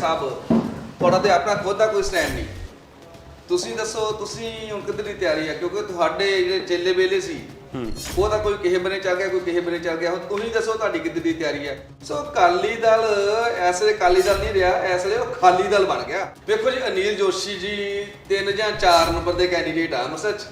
ਸਾਹਿਬ ਤੁਹਾਡਾ ਤੇ ਆਪਣਾ ਖੁਦ ਦਾ ਕੋਈ ਸਟੈਂਡ ਨਹੀਂ। ਤੁਸੀਂ ਦੱਸੋ ਤੁਸੀਂ ਹੁਣ ਕਿੱਧਰ ਦੀ ਤਿਆਰੀ ਹੈ ਕਿਉਂਕਿ ਤੁਹਾਡੇ ਜਿਹੜੇ ਚੇਲੇ ਵੇਲੇ ਸੀ ਉਹਦਾ ਕੋਈ ਕਿਸੇ ਬਨੇ ਚੱਲ ਗਿਆ ਕੋਈ ਕਿਸੇ ਬਨੇ ਚੱਲ ਗਿਆ। ਹੁਣ ਤੁਸੀਂ ਦੱਸੋ ਤੁਹਾਡੀ ਕਿੱਧਰ ਦੀ ਤਿਆਰੀ ਹੈ ਸੋ ਅਕਾਲੀ ਦਲ ਐਸੇ ਅਕਾਲੀ ਦਲ ਨਹੀਂ ਰਿਹਾ ਇਸ ਵੇਲੇ ਉਹ ਖਾਲੀ ਦਲ ਬਣ ਗਿਆ। ਵੇਖੋ ਜੀ ਅਨੀਲ ਜੋਸ਼ੀ ਜੀ ਤਿੰਨ ਜਾਂ ਚਾਰ ਨੰਬਰ ਦੇ ਕੈਂਡੀਡੇਟ ਆ ਮਸਚ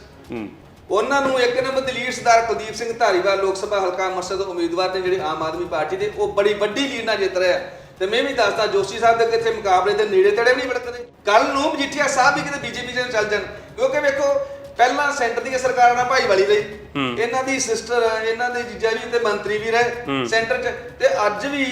ਉਹਨਾਂ ਨੂੰ ਇੱਕ ਨੰਬਰ ਦਲੀਪ ਸਰਦਾਰ ਕੁਲਦੀਪ ਸਿੰਘ ਧਾਰੀਵਾਲ ਲੋਕ ਸਭਾ ਹਲਕਾ ਤੋਂ ਉਮੀਦਵਾਰ ਨੇ ਜਿਹੜੇ ਆਮ ਆਦਮੀ ਪਾਰਟੀ ਦੇ ਉਹ ਬੜੀ ਵੱਡੀ ਲੀਡ ਨਾਲ ਜਿੱਤ ਰਿਹਾ ਤੇ ਮੈਂ ਵੀ ਦੱਸਦਾ ਜੋਸ਼ੀ ਸਾਹਿਬ ਦੇ ਕਿੱਥੇ ਮੁਕਾਬਲੇ ਦੇ ਨੇੜੇ ਤੇੜੇ ਵੀ ਨਹੀਂ ਵੜਕਦੇ। ਕੱਲ ਨੂੰ ਮਜੀਠੀਆ ਸਾਹਿਬ ਵੀ ਕਿਤੇ ਬੀਜੇਪੀ ਦੇ ਚੱਲ ਜਾਣ। ਕਿਉਂਕਿ ਵੇਖੋ ਪਹਿਲਾਂ ਸੈਂਟਰ ਦੀਆਂ ਸਰਕਾਰਾਂ ਨਾਲ ਭਾਈਵਾਲੀ ਰਹੀ ਇਹਨਾਂ ਦੀ ਸਿਸਟਰ ਇਹਨਾਂ ਦੇ ਜੀਜਾ ਜੀ ਤੇ ਮੰਤਰੀ ਵੀ ਰਹੇ ਸੈਂਟਰ 'ਚ। ਤੇ ਅੱਜ ਵੀ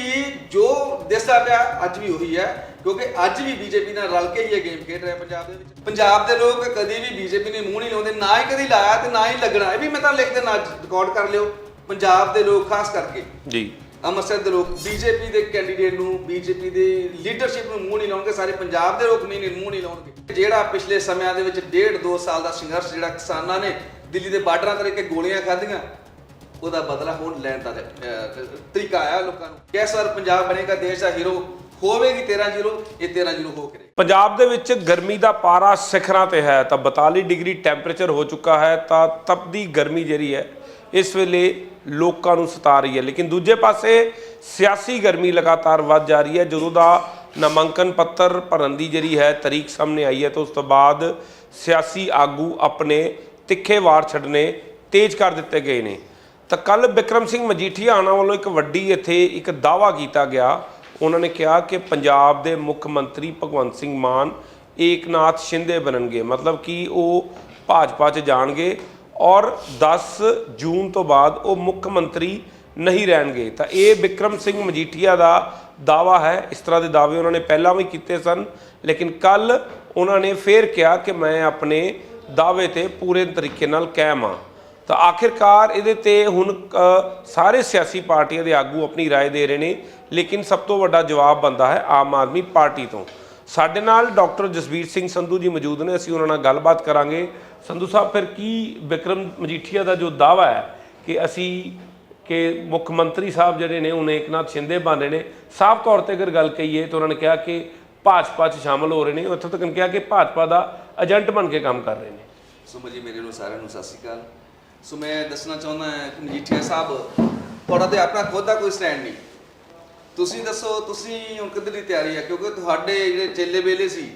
ਜੋ ਦਿਸਦਾ ਪਿਆ ਅੱਜ ਵੀ ਉਹੀ ਹੈ। ਕਿਉਂਕਿ ਅੱਜ ਵੀ ਬੀਜੇਪੀ ਨਾਲ ਰਲ ਕੇ ਹੀ ਇਹ ਗੇਮ ਖੇਡ ਰਿਹਾ ਪੰਜਾਬ ਦੇ ਵਿੱਚ। ਪੰਜਾਬ ਦੇ ਲੋਕ ਕਦੀ ਵੀ ਬੀਜੇਪੀ ਨੇ ਮੂੰਹ ਨਹੀਂ ਲਾਉਂਦੇ ਨਾ ਹੀ ਕਦੀ ਲਾਇਆ ਤੇ ਨਾ ਹੀ ਲੱਗਣਾ। ਇਹ ਵੀ ਮੈਂ ਤਾਂ ਲਿਖ ਦੇਣਾ ਰਿਕਾਰਡ ਕਰ ਲਿਓ। ਪੰਜਾਬ ਦੇ ਲੋਕ ਖਾਸ ਕਰਕੇ। ਜੀ। ਅੰਮ੍ਰਿਤਸਰ ਦੇ ਲੋਕ, ਬੀਜੇਪੀ ਦੇ ਕੈਂਡੀਡੇਟ ਨੂੰ, ਬੀਜੇਪੀ ਦੇ ਲੀਡਰਸ਼ਿਪ ਨੂੰ ਮੂੰਹ ਨਹੀਂ ਲਾਉਣਗੇ, ਸਾਰੇ ਪੰਜਾਬ ਦੇ ਲੋਕ ਵੀ ਮੂੰਹ ਨਹੀਂ ਲਾਉਣਗੇ। ਜਿਹੜਾ ਪਿਛਲੇ ਸਮਿਆਂ ਦੇ ਵਿੱਚ ਡੇਢ ਦੋ ਸਾਲ ਦਾ ਸੰਘਰਸ਼ ਜਿਹੜਾ ਕਿਸਾਨਾਂ ਨੇ ਦਿੱਲੀ ਦੇ ਬਾਰਡਰਾਂ ਤੇ ਕੇ ਗੋਲੀਆਂ ਖਾਧੀਆਂ, ਉਹਦਾ ਬਦਲਾ ਹੁਣ ਲੈਣ ਦਾ ਤਰੀਕਾ ਆਇਆ ਲੋਕਾਂ ਨੂੰ। ਕਿ ਵਾਰ ਪੰਜਾਬ ਬਣੇਗਾ, ਦੇਸ਼ ਦਾ ਹੀਰੋ ਹੋਵੇਗੀ 13-0 ਇਹ 13-0 ਹੋ ਕੇ ਪੰਜਾਬ ਦੇ ਵਿੱਚ ਗਰਮੀ ਦਾ ਪਾਰਾ ਸਿਖਰਾਂ ਤੇ ਹੈ, ਤਾਂ 42 ਡਿਗਰੀ ਟੈਂਪਰੇਚਰ ਹੋ ਚੁੱਕਾ ਹੈ, ਤਾਂ ਤਪਦੀ ਗਰਮੀ ਜਿਹੜੀ ਹੈ ਇਸ ਵੇਲੇ ਲੋਕਾਂ ਨੂੰ ਸਤਾ ਰਹੀ ਹੈ। ਲੇਕਿਨ ਦੂਜੇ ਪਾਸੇ ਸਿਆਸੀ ਗਰਮੀ ਲਗਾਤਾਰ ਵੱਧ ਜਾ ਰਹੀ ਹੈ। ਜਦੋਂ ਦਾ ਨਾਮਾਂਕਨ ਪੱਤਰ ਭਰਨ ਦੀ ਜਿਹੜੀ ਹੈ ਤਰੀਕ ਸਾਹਮਣੇ ਆਈ ਹੈ ਤਾਂ ਉਸ ਤੋਂ ਬਾਅਦ ਸਿਆਸੀ ਆਗੂ ਆਪਣੇ ਤਿੱਖੇ ਵਾਰ ਛੱਡਨੇ ਤੇਜ਼ ਕਰ ਦਿੱਤੇ ਗਏ ਨੇ। ਤਾਂ ਕੱਲ ਬਿਕਰਮ ਸਿੰਘ ਮਜੀਠੀਆ ਆਣਾ ਵੱਲੋਂ ਇੱਕ ਵੱਡੀ ਇੱਥੇ ਇੱਕ ਦਾਵਾ ਕੀਤਾ ਗਿਆ। ਉਹਨਾਂ ਨੇ ਕਿਹਾ ਕਿ ਪੰਜਾਬ ਦੇ ਮੁੱਖ ਮੰਤਰੀ ਭਗਵੰਤ ਸਿੰਘ ਮਾਨ ਏਕਨਾਥ ਸ਼ਿੰਦੇ ਬਣਨਗੇ। ਮਤਲਬ ਕਿ ਉਹ ਭਾਜਪਾ 'ਚ ਜਾਣਗੇ। ਔਰ 10 ਜੂਨ ਤੋਂ ਬਾਅਦ ਉਹ ਮੁੱਖ ਮੰਤਰੀ ਨਹੀਂ ਰਹਿਣਗੇ ਤਾਂ ਇਹ ਬਿਕਰਮ ਸਿੰਘ ਮਜੀਠੀਆ ਦਾ ਦਾਵਾ ਹੈ ਇਸ ਤਰ੍ਹਾਂ ਦੇ ਦਾਅਵੇ ਉਹਨਾਂ ਨੇ ਪਹਿਲਾਂ ਵੀ ਕੀਤੇ ਸਨ ਲੇਕਿਨ ਕੱਲ ਉਹਨਾਂ ਨੇ ਫੇਰ ਕਿਹਾ ਕਿ ਮੈਂ ਆਪਣੇ ਦਾਅਵੇ ਤੇ ਪੂਰੇ ਤਰੀਕੇ ਨਾਲ ਕਾਇਮ ਹਾਂ ਤਾਂ ਆਖਿਰਕਾਰ ਇਹਦੇ ਤੇ ਹੁਣ ਅ, ਸਾਰੇ ਸਿਆਸੀ ਪਾਰਟੀਆਂ ਦੇ ਆਗੂ ਆਪਣੀ رائے ਦੇ ਰਹੇ ਨੇ ਲੇਕਿਨ ਸਭ ਤੋਂ ਵੱਡਾ ਜਵਾਬ ਬੰਦਾ ਹੈ ਆਮ ਆਦਮੀ ਪਾਰਟੀ ਤੋਂ ਸਾਡੇ ਨਾਲ ਡਾਕਟਰ ਜਸਵੀਰ ਸਿੰਘ ਸੰਧੂ ਜੀ ਮੌਜੂਦ ਨੇ ਅਸੀਂ ਉਹਨਾਂ ਨਾਲ ਗੱਲਬਾਤ ਕਰਾਂਗੇ ਸੰਧੂ ਸਾਹਿਬ, ਫਿਰ ਕੀ ਵਿਕਰਮ ਮਜੀਠੀਆ ਦਾ ਜੋ ਦਾਵਾ ਹੈ ਕਿ ਅਸੀਂ ਕਿ ਮੁੱਖ ਮੰਤਰੀ ਸਾਹਿਬ ਜਿਹੜੇ ਨੇ, ਉਹਨੇ ਏਕਨਾਥ ਸ਼ਿੰਦੇ ਬਣ ਨੇ, ਸਾਫ਼ ਤੌਰ ਤੇ ਅਗਰ ਗੱਲ ਕਹੀਏ ਤਾਂ ਉਹਨਾਂ ਨੇ ਕਿਹਾ ਕਿ ਭਾਜਪਾ 'ਚ ਸ਼ਾਮਲ ਹੋ ਰਹੇ ਨੇ, ਉੱਥੋਂ ਤੱਕ ਕਿਹਾ ਕਿ ਭਾਜਪਾ ਦਾ ਏਜੰਟ ਬਣ ਕੇ ਕੰਮ ਕਰ ਰਹੇ ਨੇ। ਸੋ ਜੀ, ਮੇਰੇ ਨੂੰ ਸਾਰਿਆਂ ਨੂੰ ਸਤਿ ਸ਼੍ਰੀ ਅਕਾਲ। ਸੋ ਮੈਂ ਦੱਸਣਾ ਚਾਹੁੰਦਾ ਹਾਂ ਕਿ ਮਜੀਠੀਆ ਸਾਹਿਬ, ਤੁਹਾਡਾ ਤੇ ਆਪਣਾ ਖੁਦ ਦਾ ਕੋਈ ਸਟੈਂਡ ਨਹੀਂ। ਤੁਸੀਂ ਦੱਸੋ, ਤੁਸੀਂ ਹੁਣ ਕਿੱਧਰ ਦੀ ਤਿਆਰੀ ਹੈ ਕਿਉਂਕਿ ਤੁਹਾਡੇ ਜਿਹੜੇ ਚੇਲੇ ਵੇਲੇ ਸੀ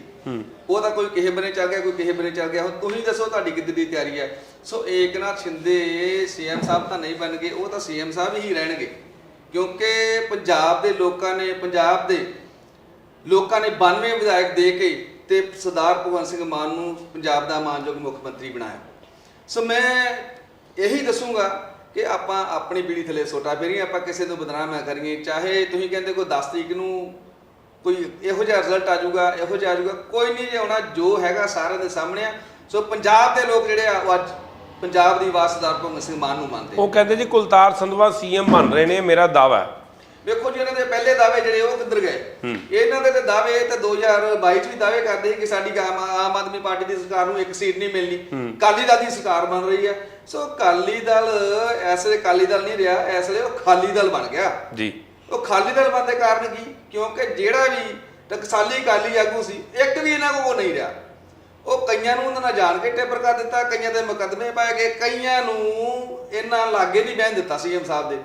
ਉਹ ਤਾਂ ਕੋਈ ਕਿਸੇ ਬਨੇ ਚੱਲ ਗਿਆ, ਕੋਈ ਕਿਸੇ ਬਨੇ ਚੱਲ ਗਿਆ। ਹੁਣ ਤੁਸੀਂ ਦੱਸੋ ਤੁਹਾਡੀ ਕਿੱਦਾਂ ਦੀ ਤਿਆਰੀ ਹੈ? ਸੋ ਏਕਨਾਥ ਸ਼ਿੰਦੇ, ਸੀਐਮ ਸਾਹਿਬ ਤਾਂ ਨਹੀਂ ਬਣ ਗਏ, ਉਹ ਤਾਂ ਸੀਐਮ ਸਾਹਿਬ ਹੀ ਰਹਿਣਗੇ। ਕਿਉਂਕਿ ਪੰਜਾਬ ਦੇ ਲੋਕਾਂ ਨੇ, ਪੰਜਾਬ ਦੇ ਲੋਕਾਂ ਨੇ 92 ਵਿਧਾਇਕ ਦੇ ਕੇ ਤੇ ਸਰਦਾਰ ਭਗਵੰਤ ਸਿੰਘ ਮਾਨ ਨੂੰ ਪੰਜਾਬ ਦਾ ਮਾਨਯੋਗ ਮੁੱਖ ਮੰਤਰੀ ਬਣਾਇਆ। ਸੋ ਮੈਂ ਇਹੀ ਦੱਸੂੰਗਾ ਕਿ ਆਪਾਂ ਆਪਣੀ ਪੀੜੀ ਥੱਲੇ ਸੋਟਾ ਫੇਰੀਏ, ਆਪਾਂ ਕਿਸੇ ਨੂੰ ਬਦਨਾਮ ਨਾ ਕਰੀਏ। ਚਾਹੇ ਤੁਸੀਂ ਕਹਿੰਦੇ ਕੋਈ 10 ਤਰੀਕ ਨੂੰ ਕੋਈ ਇਹੋ ਜਿਹਾ ਰਿਜ਼ਲਟ ਆ ਜਾਊਗਾ ਇਹੋ ਜਿਹਾ ਆ ਜਾਊਗਾ। ਕੋਈ ਨਹੀਂ ਜੇ ਆਉਣਾ ਜੋ ਹੈਗਾ ਸਾਰਿਆਂ ਦੇ ਸਾਹਮਣੇ ਆ। ਸੋ ਪੰਜਾਬ ਦੇ ਲੋਕ ਜਿਹੜੇ ਆ ਉਹ ਅੱਜ ਪੰਜਾਬ ਦੀ ਆਵਾਜ਼ ਸਰਦਾਰ ਭਗਵੰਤ ਸਿੰਘ ਮਾਨ ਨੂੰ ਮੰਨਦੇ। ਉਹ ਕਹਿੰਦੇ ਜੀ ਕੁਲਤਾਰ ਸੰਧਵਾ ਸੀਐਮ ਬਣ ਰਹੇ ਨੇ ਮੇਰਾ ਦਾਵਾ ਵੇਖੋ ਜੀ ਇਹਨਾਂ ਦੇ ਪਹਿਲੇ ਦਾਅਵੇ ਜਿਹੜੇ ਉਹ ਕਿੱਧਰ ਗਏ? ਇਹਨਾਂ ਦੇ ਤੇ ਦਾਅਵੇ ਤੇ 2022 ਚ ਵੀ ਦਾਅਵੇ ਕਰਦੇ ਕਿ ਸਾਡੀ ਆਮ ਆਦਮੀ ਪਾਰਟੀ ਦੀ ਸਰਕਾਰ ਨੂੰ ਇੱਕ ਸੀਟ ਨਹੀਂ ਮਿਲਣੀ। ਕਾਲੀ ਦਲ ਦੀ ਸਰਕਾਰ ਬਣ ਰਹੀ ਹੈ। ਸੋ ਕਾਲੀ ਦਲ ਐਸੇ ਕਾਲੀ ਦਲ ਨਹੀਂ ਰਿਹਾ ਇਸ ਵੇਲੇ ਉਹ ਖਾਲੀ ਦਲ ਬਣ ਗਿਆ। ਜੀ। ਉਹ ਖਾਲੀ ਦਲ ਬਣਨ ਕਾਰਨ ਕੀ ਕਿਉਂਕਿ ਜਿਹੜਾ ਵੀ ਟਕਸਾਲੀ ਕਾਲੀ ਆਗੂ ਸੀ, ਇੱਕ ਵੀ ਇਹਨਾਂ ਕੋਲ ਨਹੀਂ ਰਿਹਾ। ਉਹ ਕਈਆਂ ਨੂੰ ਉਹਨਾਂ ਨਾਲ ਜਾਣ ਕੇ ਟੇਪਰ ਕਰ ਦਿੱਤਾ, ਕਈਆਂ ਦੇ ਮੁਕੱਦਮੇ ਪਾਏ ਗਏ, ਕਈਆਂ ਨੂੰ ਇਹਨਾਂ ਲਾਗੇ ਨਹੀਂ ਬਹਿਣ ਦਿੱਤਾ ਸੀਐਮ ਸਾਹਿਬ ਦੇ।